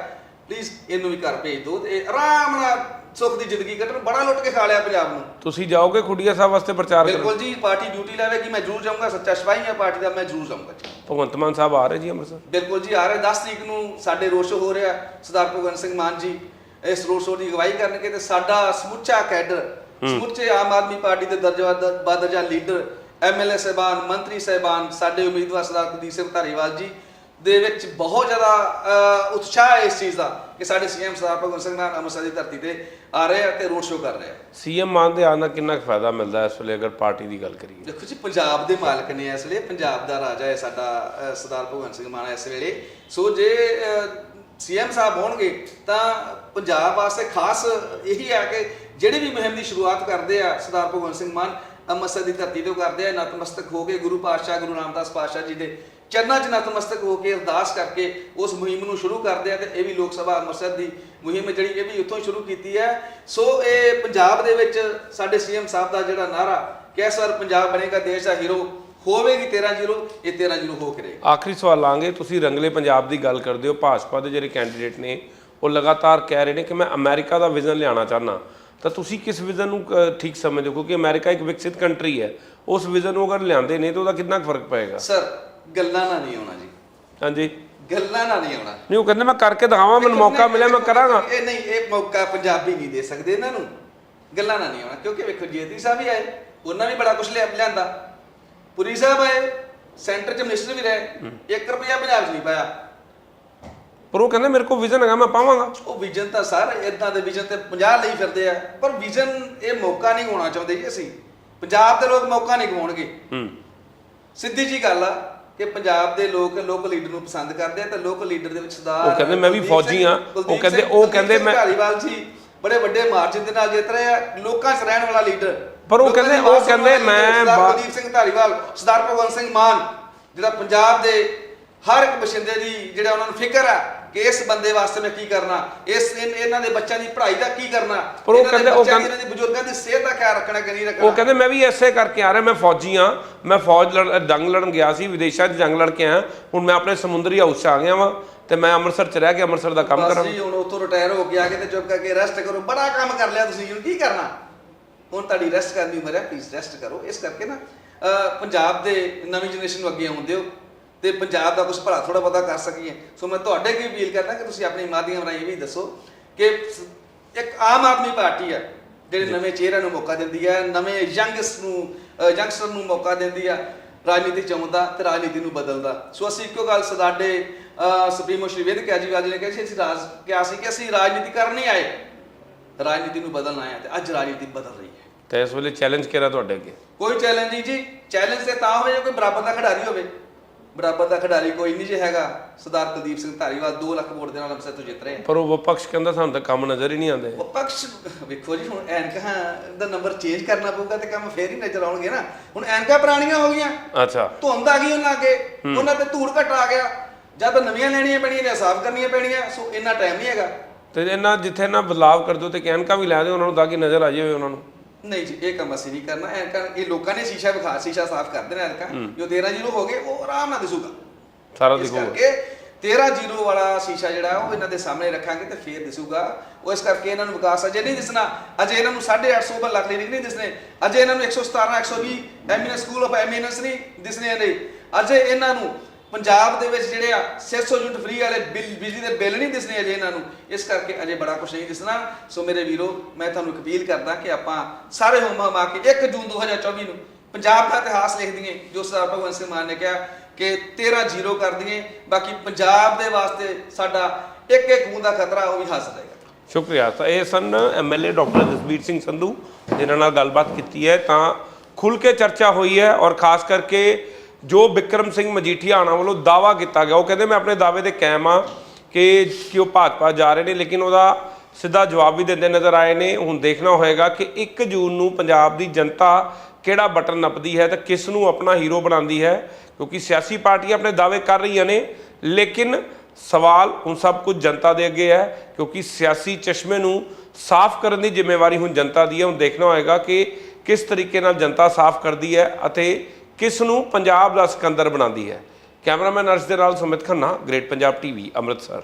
ਪਲੀਜ਼ ਇਹਨੂੰ ਵੀ ਘਰ ਭੇਜ ਦਿਓ ਤੇ ਆਰਾਮ ਨਾਲ ਸੁੱਖ ਦੀ ਜ਼ਿੰਦਗੀ ਕੱਟਣ ਬੜਾ ਲੁੱਟ ਕੇ ਖਾ ਲਿਆ ਪੰਜਾਬ ਨੂੰ। ਤੁਸੀਂ ਜਾਓਗੇ ਖੁੱਡੀਆ ਸਾਹਿਬ ਵਾਸਤੇ ਪ੍ਰਚਾਰ ਕਰਨ? ਬਿਲਕੁਲ ਜੀ ਪਾਰਟੀ ਡਿਊਟੀ ਲਾਵੇਗੀ ਮੈਂ ਜ਼ਰੂਰ ਜਾਊਂਗਾ ਸੱਚਾ ਸਿਪਾਹੀ ਹਾਂ ਪਾਰਟੀ ਦਾ ਮੈਂ ਜ਼ਰੂਰ ਜਾਊਂਗਾ ਜੀ। ਭਗਵੰਤ ਮਾਨ ਸਾਹਿਬ ਆ ਰਹੇ ਜੀ ਅੰਮ੍ਰਿਤਸਰ? ਬਿਲਕੁਲ ਜੀ ਆ ਰਹੇ 10 ਤਰੀਕ ਨੂੰ ਸਾਡੇ ਰੋਡ ਸ਼ੋ ਹੋ ਰਿਹਾ ਸਰਦਾਰ ਭਗਵੰਤ ਸਿੰਘ ਮਾਨ ਜੀ ਇਸ ਰੋਡ ਸ਼ੋ ਦੀ ਅਗਵਾਈ ਕਰਨਗੇ ਤੇ ਸਾਡਾ ਸਮੁੱਚਾ ਕੈਡਰ ਸਮੁੱਚੇ ਆਮ ਆਦਮੀ ਪਾਰਟੀ ਦੇ ਦਰਜਾ ਬਾਦਰਜਾ ਲੀਡਰ ਐਮਐਲਏ ਸਹਿਬਾਨ ਮੰਤਰੀ ਸਹਿਬਾਨ ਸਾਡੇ ਉਮੀਦਵਾਰ ਸਰਦਾਰ ਕੁਲਦੀਪ ਸਿੰਘ ਧਾਰੀਵਾਲ ਜੀ ਦੇ ਵਿੱਚ ਬਹੁਤ ਜ਼ਿਆਦਾ ਉਤਸ਼ਾਹ ਹੈ ਇਸ ਚੀਜ਼ ਦਾ ਕਿ ਸਾਡੇ ਸੀਐਮ ਸਰਦਾਰ ਭਗਵੰਤ ਸਿੰਘ ਮਾਨ ਅੰਮ੍ਰਿਤਸਰ ਦੀ ਧਰਤੀ ਤੇ ਆ ਰਹੇ ਆ ਤੇ ਰੋਡ ਸ਼ੋ ਕਰ ਰਹੇ ਆ। ਸੀਐਮ ਮਾਨ ਦੇ ਆਉਣ ਦਾ ਕਿੰਨਾ ਫਾਇਦਾ ਮਿਲਦਾ ਇਸ ਵੇਲੇ ਅਗਰ ਪਾਰਟੀ ਦੀ ਗੱਲ ਕਰੀਏ? ਦੇਖੋ ਜੀ ਪੰਜਾਬ ਦੇ ਮਾਲਕ ਨੇ ਇਸ ਵੇਲੇ ਪੰਜਾਬ ਦਾ ਰਾਜਾ ਹੈ ਸਾਡਾ ਸਰਦਾਰ ਭਗਵੰਤ ਸਿੰਘ ਮਾਨ ਇਸ ਵੇਲੇ। ਸੋ ਜੇ ਸੀਐਮ ਸਾਹਿਬ ਹੋਣਗੇ ਤਾਂ ਪੰਜਾਬ ਵਾਸਤੇ ਖਾਸ ਇਹੀ ਹੈ ਕਿ ਜਿਹੜੀ ਵੀ ਮੁਹਿੰਮ ਦੀ ਸ਼ੁਰੂਆਤ ਕਰਦੇ ਆ ਸਰਦਾਰ ਭਗਵੰਤ ਸਿੰਘ ਮਾਨ ਅੰਮ੍ਰਿਤਸਰ ਦੀ ਧਰਤੀ ਤੋਂ ਕਰਦੇ ਆ ਨਤਮਸਤਕ ਹੋ ਕੇ ਗੁਰੂ ਪਾਤਸ਼ਾਹ ਗੁਰੂ ਰਾਮਦਾਸ ਪਾਤਸ਼ਾਹ ਜੀ ਦੇ ਚਰਨਾਂ 'ਚ ਨਤਮਸਤਕ ਹੋ ਕੇ ਅਰਦਾਸ ਕਰਕੇ ਉਸ ਮੁਹਿੰਮ ਨੂੰ ਸ਼ੁਰੂ ਕਰਦੇ ਆ ਤੇ ਇਹ ਵੀ ਲੋਕ ਸਭਾ ਅੰਮ੍ਰਿਤਸਰ ਦੀ ਮੁਹਿੰਮ ਜਿਹੜੀ ਇਹ ਵੀ ਉੱਥੋਂ ਸ਼ੁਰੂ ਕੀਤੀ ਹੈ। ਸੋ ਇਹ ਪੰਜਾਬ ਦੇ ਵਿੱਚ ਸਾਡੇ ਸੀਐਮ ਸਾਹਿਬ ਦਾ ਜਿਹੜਾ ਨਾਰਾ ਕਿ ਪੰਜਾਬ ਬਣੇਗਾ ਦੇਸ਼ ਦਾ ਹੀਰੋ ਹੋਵੇਗੀ 13-0 ਇਹ 13-0 ਹੋ ਕੇ ਰਹੇਗਾ। ਆਖਰੀ ਸਵਾਲ ਲਾਂਗੇ ਤੁਸੀਂ ਰੰਗਲੇ ਪੰਜਾਬ ਦੀ ਗੱਲ ਕਰਦੇ ਹੋ ਭਾਜਪਾ ਦੇ ਜਿਹੜੇ ਕੈਂਡੀਡੇਟ ਨੇ ਉਹ ਲਗਾਤਾਰ ਕਹਿ ਰਹੇ ਨੇ ਕਿ ਮੈਂ ਅਮਰੀਕਾ ਦਾ ਵਿਜ਼ਨ ਲਿਆਉਣਾ ਚਾਹਨਾ ਤਾਂ ਤੁਸੀਂ ਕਿਸ ਵਿਜ਼ਨ ਨੂੰ ਠੀਕ ਸਮਝਦੇ ਹੋ? ਕਿਉਂਕਿ ਅਮਰੀਕਾ ਇੱਕ ਵਿਕਸਿਤ ਕੰਟਰੀ ਹੈ ਉਸ ਵਿਜ਼ਨ ਨੂੰ ਅਗਰ ਲਿਆਂਦੇ ਨੇ ਤਾਂ ਉਹਦਾ ਕਿੰਨਾ ਫ਼ਰਕ ਪਏਗਾ? ਸਰ ਗੱਲਾਂ ਨਾਲ ਨਹੀਂ ਆਉਣਾ ਜੀ। ਹਾਂਜੀ। ਗੱਲਾਂ ਨਾਲ ਨਹੀਂ ਆਉਣਾ। ਨਹੀਂ ਉਹ ਕਹਿੰਦੇ ਮੈਂ ਕਰਕੇ ਦਿਖਾਵਾਂ ਮੈਨੂੰ ਮੌਕਾ ਮਿਲਿਆ ਮੈਂ ਕਰਾਂਗਾ। ਇਹ ਨਹੀਂ ਇਹ ਮੌਕਾ ਪੰਜਾਬੀ ਨਹੀਂ ਦੇ ਸਕਦੇ ਇਹਨਾਂ ਨੂੰ। ਗੱਲਾਂ ਨਾਲ ਨਹੀਂ ਆਉਣਾ ਕਿਉਂਕਿ ਵੇਖੋ ਜੇਤੀ ਸਾਹਿਬ ਵੀ ਆਏ ਉਹਨਾਂ ਵੀ ਬੜਾ ਕੁਝ ਲਿਆਂਦਾ। ਪੁਰੀ ਸਾਹਿਬ ਆਏ ਸੈਂਟਰ ਚ ਮਿਨਿਸਟਰ ਵੀ ਰਹੇ 1 ਰੁਪਿਆ ਪੰਜਾਬ 'ਚ ਨਹੀਂ ਪਾਇਆ। ਪਰ ਉਹ ਕਹਿੰਦੇ ਮੇਰੇ ਕੋਲ ਵਿਜ਼ਨ ਹੈਗਾ ਮੈਂ ਪਾਵਾਂਗਾ। ਉਹ ਵਿਜ਼ਨ ਤਾਂ ਸਰ ਇਦਾਂ ਦੇ ਵਿਜ਼ਨ ਤੇ 50 ਲਈ ਫਿਰਦੇ ਆ ਪਰ ਵਿਜ਼ਨ ਇਹ ਮੌਕਾ ਨਹੀਂ ਗਵਾਉਣਾ ਚਾਹੁੰਦੇ ਜੀ ਅਸੀਂ। ਪੰਜਾਬ ਦੇ ਲੋਕ ਮੌਕਾ ਨਹੀਂ ਗਵਾਉਣਗੇ ਹੂੰ। ਸਿੱਧੀ ਜੀ ਗੱਲ ਆ ਕਿ ਪੰਜਾਬ ਦੇ ਲੋਕ ਲੋਕ ਲੀਡਰ ਨੂੰ ਪਸੰਦ ਕਰਦੇ ਆ ਤੇ ਲੋਕ ਲੀਡਰ ਦੇ ਵਿੱਚ ਸਰਦਾਰ ਉਹ ਕਹਿੰਦੇ ਮੈਂ ਵੀ ਫੌਜੀ। ਕੁਲਦੀਪ ਉਹ ਕਹਿੰਦੇ- ਉਹ ਕਹਿੰਦੇ ਮੈਂ- ਧਾਲੀਵਾਲ ਜੀ ਬੜੇ ਵੱਡੇ ਮਾਰਜਨ ਦੇ ਨਾਲ ਜਿੱਤ ਰਹੇ ਆ ਲੋਕਾਂ 'ਚ ਰਹਿਣ ਵਾਲਾ ਲੀਡਰ ਪਰ ਉਹ ਕਹਿੰਦੇ- ਉਹ ਕਹਿੰਦੇ ਮੈਂ ਸਰਦਾਰ ਬਾ- ਕੁਲਦੀਪ ਸਿੰਘ ਧਾਲੀਵਾਲ ਸਰਦਾਰ ਭਗਵੰਤ ਸਿੰਘ ਮਾਨ ਜਿਹੜਾ ਪੰਜਾਬ ਦੇ ਹਰ ਇੱਕ ਬਸ਼ਿੰਦੇ ਦੀ ਜਿਹੜਾ ਉਹਨਾਂ ਨੂੰ ਫਿਕਰ ਆ ਕਿ ਇਸ ਬੰਦੇ ਵਾਸਤੇ ਮੈਂ ਕੀ ਕਰਨਾ? ਇਸ ਇਹਨਾਂ ਦੇ ਬੱਚਿਆਂ ਦੀ ਪੜ੍ਹਾਈ ਦਾ ਕੀ ਕਰਨਾ? ਪਰ ਉਹ ਕਹਿੰਦੇ- ਉਹ ਕਹਿੰਦੇ- ਇਹਨਾਂ ਦੀ ਬਜ਼ੁਰਗਾਂ ਦੀ ਸਿਹਤ ਦਾ ਖਿਆਲ ਰੱਖਣਾ ਕਿ ਨਹੀਂ ਰੱਖਣਾ? ਉਹ ਕਹਿੰਦੇ ਮੈਂ ਵੀ ਐਸੇ ਕਰਕੇ ਆ ਰਿਹਾ ਮੈਂ ਫੌਜੀ ਹਾਂ ਮੈਂ ਫੌਜ ਲੜ ਜੰਗ ਲੜਨ ਗਿਆ ਸੀ ਵਿਦੇਸ਼ਾਂ 'ਚ ਜੰਗ ਲੜ ਕੇ ਆਇਆ ਹੁਣ ਮੈਂ ਆਪਣੇ ਸਮੁੰਦਰੀ ਹਾਊਸ 'ਚ ਆ ਗਿਆ ਵਾਂ ਤੇ ਮੈਂ ਅੰਮ੍ਰਿਤਸਰ 'ਚ ਰਹਿ ਕੇ ਅੰਮ੍ਰਿਤਸਰ ਦਾ ਕੰਮ ਕਰਾਂ। ਜੀ ਹੁਣ ਉੱਥੋਂ ਰਿਟਾਇਰ ਹੋ ਕੇ ਆ ਕੇ ਤੇ ਚੁੱਪ ਕਰਕੇ ਰੈਸਟ ਕਰੋ। ਬੜਾ ਕੰਮ ਕਰ ਲਿਆ ਤੁਸੀਂ ਹੁਣ ਕੀ ਕਰਨਾ? ਹੁਣ ਤੁਹਾਡੀ ਰੈਸਟ ਕਰਨ ਦੀ ਉਮਰ ਹੈ ਪਲੀਜ਼ ਰੈਸਟ ਕਰੋ। ਇਸ ਕਰਕੇ ਨਾ ਪੰਜਾਬ ਦੇ ਨਵੀਂ ਜਨਰੇਸ਼ਨ ਨੂੰ ਅੱਗੇ ਆਉਣ ਦਿਓ। ਤੇ ਪੰਜਾਬ ਦਾ ਕੁਝ ਭਲਾ ਥੋੜਾ ਬਹੁਤਾ ਕਰ ਸਕੀਏ। ਸੋ ਮੈਂ ਤੁਹਾਡੇ ਕੀ ਅਪੀਲ ਕਰਦਾ ਕਿ ਤੁਸੀਂ ਆਪਣੀ ਮਾਧਿਅਮ ਰਾਹੀਂ ਇਹ ਵੀ ਦੱਸੋ ਕਿ ਇੱਕ ਆਮ ਆਦਮੀ ਪਾਰਟੀ ਹੈ ਜਿਹੜੇ ਨਵੇਂ ਚਿਹਰਿਆਂ ਨੂੰ ਮੌਕਾ ਦਿੰਦੀ ਹੈ ਨਵੇਂ ਯੰਗਸ ਨੂੰ ਯੰਗਸਟਰ ਨੂੰ ਮੌਕਾ ਦਿੰਦੀ ਹੈ ਰਾਜਨੀਤੀ ਚਾਹੁੰਦਾ ਤੇ ਰਾਜਨੀਤੀ ਨੂੰ ਬਦਲਦਾ। ਸੋ ਅਸੀਂ ਇੱਕੋ ਗੱਲ ਸਾਡੇ ਸੁਪਰੀਮੋ ਸ਼੍ਰੀ ਵੇਦ ਕੇਜਰੀਵਾਲ ਜੀ ਨੇ ਕਿਹਾ ਸੀ ਅਸੀਂ ਰਾਜ ਕਿਹਾ ਸੀ ਕਿ ਅਸੀਂ ਰਾਜਨੀਤੀ ਕਰਨ ਨਹੀਂ ਆਏ। ਰਾਜਨੀਤੀ ਨੂੰ ਬਦਲਣ ਆਏ ਤੇ ਅੱਜ ਰਾਜਨੀਤੀ ਬਦਲ ਰਹੀ ਹੈ। ਤੇ ਇਸ ਵੇਲੇ ਚੈਲੰਜ ਕਿਹੜਾ ਤੁਹਾਡੇ ਅੱਗੇ? ਕੋਈ ਚੈਲੰਜ ਨਹੀਂ ਜੀ। ਚੈਲੰਜ ਤੇ ਤਾਂ ਹੋਵੇ ਜੇ ਕੋਈ ਬਰਾਬਰ ਦਾ ਖਿਡਾਰੀ ਹੋਵੇ। ਬਰਾਬਰ ਦਾ ਖਿਡਾਰੀ ਕੋਈ ਨਹੀਂ ਜੇ ਹੈਗਾ। ਸਰਦਾਰ ਕੁਲਦੀਪ ਸਿੰਘ ਧਾਰੀਵਾਲ 2 ਲੱਖ ਵੋਟ ਦੇ ਨਾਲ ਅੰਮ੍ਰਿਤਸਰ ਤੋਂ ਜਿੱਤ ਰਹੇ ਪਰ ਉਹ ਵਿਪਕਸ਼ ਕਹਿੰਦਾ ਸਾਨੂੰ ਤਾਂ ਕੰਮ ਨਜ਼ਰ ਹੀ ਨਹੀਂ ਆਉਂਦੇ। ਉਹ ਪਕਸ਼ ਵੇਖੋ ਜੀ ਹੁਣ ਐਨਕਾਂ ਦਾ ਨੰਬਰ ਚੇਂਜ ਕਰਨਾ ਪਊਗਾ ਤੇ ਕੰਮ ਫੇਰ ਹੀ ਨਜ਼ਰ ਆਉਣਗੇ ਨਾ। ਹੁਣ ਐਨਕਾਂ ਪੁਰਾਣੀਆਂ ਹੋ ਗਈਆਂ। ਅੱਛਾ। ਧੁੰਦ ਆ ਗਈ ਉਹਨਾਂ ਅੱਗੇ। ਉਹਨਾਂ ਤੇ ਧੂੜ ਘਟ ਆ ਗਿਆ। ਜਦ ਨਵੀਆਂ ਲੈਣੀਆਂ ਪੈਣੀਆਂ ਨੇ ਸਾਫ਼ ਕਰਨੀਆਂ ਪੈਣੀਆਂ। ਸੋ ਇੰਨਾ ਟਾਈਮ ਨਹੀਂ ਹੈਗਾ। ਤੇ ਇਹਨਾਂ ਜਿੱਥੇ ਨਾ ਬਦਲਾਵ ਕਰ ਦਿਓ ਤੇ ਕੈਨਕਾ ਵੀ ਲੈ ਦਿਓ ਉਹਨਾਂ ਨੂੰ ਤਾਂ ਕਿ ਨਜ਼ਰ ਆ ਜਾਵੇ ਉਹਨਾਂ ਨੂੰ। ਨਹੀਂ ਜੀ ਇਹ ਕੰਮ ਅਸੀਂ ਨਹੀਂ ਕਰਨਾ ਐਨਕਾਂ ਇਹ ਲੋਕਾਂ ਨੇ ਸ਼ੀਸ਼ਾ ਵਿਖਾ ਸ਼ੀਸ਼ਾ ਸਾਫ਼ ਕਰ ਦੇਣਾ ਐਨਕਾਂ। ਜੋ 13 ਜ਼ੀਰੋ ਹੋ ਗਏ ਉਹ ਆਰਾਮ ਨਾਲ ਦਿਸੂਗਾ। ਸਾਰਾ ਦਿਖੂਗਾ ਕਰਕੇ 13 ਜ਼ੀਰੋ ਵਾਲਾ ਸ਼ੀਸ਼ਾ ਜਿਹੜਾ ਉਹ ਇਹਨਾਂ ਦੇ ਸਾਹਮਣੇ ਰੱਖਾਂਗੇ ਤੇ ਫੇਰ ਦਿਸੂਗਾ। ਉਹ ਇਸ ਕਰਕੇ ਇਹਨਾਂ ਨੂੰ ਵਿਕਾਸ ਅਜੇ ਨਹੀਂ ਦਿਸਣਾ। ਅਜੇ ਇਹਨਾਂ ਨੂੰ 850 ਬਲ ਲੱਖ ਨਹੀਂ ਦਿਸਣੇ। ਅਜੇ ਇਹਨਾਂ ਨੂੰ 117 120 ਐਮੀਨਸ ਸਕੂਲ ਆਫ ਐਮੀਨਸ ਨਹੀਂ ਦਿਸਣੇ ਨੇ ਅਜੇ ਇਹਨਾਂ ਨੂੰ ਪੰਜਾਬ ਦੇ ਵਿੱਚ ਜਿਹੜੇ ਆ 600 ਯੂਨਿਟ ਫ੍ਰੀ ਵਾਲੇ ਬਿਜਲੀ ਦੇ ਬਿੱਲ ਨਹੀਂ ਦਿਸਣੇ ਅਜੇ ਇਹਨਾਂ ਨੂੰ। ਇਸ ਕਰਕੇ ਅਜੇ ਬੜਾ ਕੁਝ ਨਹੀਂ ਦਿਸਣਾ। ਸੋ ਮੇਰੇ ਵੀਰੋ, ਮੈਂ ਤੁਹਾਨੂੰ ਇੱਕ ਅਪੀਲ ਕਰਦਾ ਕਿ ਆਪਾਂ ਸਾਰੇ ਹੋਮਾ ਮਾ ਕੇ 1 ਜੂਨ 2024 ਨੂੰ ਪੰਜਾਬ ਦਾ ਇਤਿਹਾਸ ਲਿਖ ਦਈਏ, ਜੋ ਸਰਦਾਰ ਭਗਵੰਤ ਸਿੰਘ ਮਾਨ ਨੇ ਕਿਹਾ ਕਿ 13 ਜ਼ੀਰੋ ਕਰ ਦਈਏ, ਬਾਕੀ ਪੰਜਾਬ ਦੇ ਵਾਸਤੇ ਸਾਡਾ ਇੱਕ ਇੱਕ ਬੂੰਦ ਦਾ ਖਤਰਾ ਉਹ ਵੀ ਹਾਸਲ ਰਹੇਗਾ ਸ਼ੁਕਰੀਆ। ਤਾਂ ਇਹ ਸਨ ਐਮਐਲਏ ਡਾਕਟਰ ਜਸਬੀਰ ਸਿੰਘ ਸੰਧੂ, ਜਿਨ੍ਹਾਂ ਨਾਲ ਗੱਲਬਾਤ ਕੀਤੀ ਹੈ। ਤਾਂ ਖੁੱਲ ਕੇ ਚਰਚਾ ਹੋਈ ਹੈ ਔਰ ਖਾਸ ਕਰਕੇ ਜੋ ਬਿਕਰਮ ਸਿੰਘ ਮਜੀਠੀਆ ਆਣਾ ਵੱਲੋਂ ਦਾਵਾ ਕੀਤਾ ਗਿਆ, ਉਹ ਕਹਿੰਦੇ, ਮੈਂ ਆਪਣੇ ਦਾਅਵੇ ਤੇ ਕਾਇਮ ਆ ਕਿ ਕਿ ਉਹ ਭਾਜਪਾ ਜਾ ਰਹੇ ਨੇ, ਲੇਕਿਨ ਉਹਦਾ ਸਿੱਧਾ ਜਵਾਬ ਵੀ ਦਿੰਦੇ ਨਜ਼ਰ ਆਏ ਨੇ। ਹੁਣ ਦੇਖਣਾ ਹੋਏਗਾ ਕਿ 1 ਜੂਨ ਨੂੰ ਪੰਜਾਬ ਦੀ ਜਨਤਾ ਕਿਹੜਾ ਬਟਨ ਨੱਪਦੀ ਹੈ ਤੇ ਕਿਸ ਨੂੰ ਆਪਣਾ ਹੀਰੋ ਬਣਾਉਂਦੀ ਹੈ, ਕਿਉਂਕਿ ਸਿਆਸੀ ਪਾਰਟੀਆਂ ਆਪਣੇ ਦਾਅਵੇ ਕਰ ਰਹੀਆਂ ਨੇ, ਲੇਕਿਨ ਸਵਾਲ ਹੁਣ ਸਭ ਕੁਝ ਜਨਤਾ ਦੇ ਅੱਗੇ ਹੈ, ਕਿਉਂਕਿ ਸਿਆਸੀ ਚਸ਼ਮੇ ਨੂੰ ਸਾਫ਼ ਕਰਨ ਦੀ ਜ਼ਿੰਮੇਵਾਰੀ ਹੁਣ ਜਨਤਾ ਦੀ ਹੈ। ਹੁਣ ਦੇਖਣਾ ਹੋਏਗਾ ਕਿ ਕਿਸ ਤਰੀਕੇ ਨਾਲ ਜਨਤਾ ਸਾਫ਼ ਕਰਦੀ ਹੈ ਅਤੇ ਕਿਸ ਨੂੰ ਪੰਜਾਬ ਦਾ ਸਿਕੰਦਰ ਬਣਾਉਂਦੀ ਹੈ? ਕੈਮਰਾਮੈਨ ਅਰਸ਼ ਦੇ ਨਾਲ ਸੁਮਿਤ ਖੰਨਾ, ਗ੍ਰੇਟ ਪੰਜਾਬ ਟੀਵੀ, ਅੰਮ੍ਰਿਤਸਰ।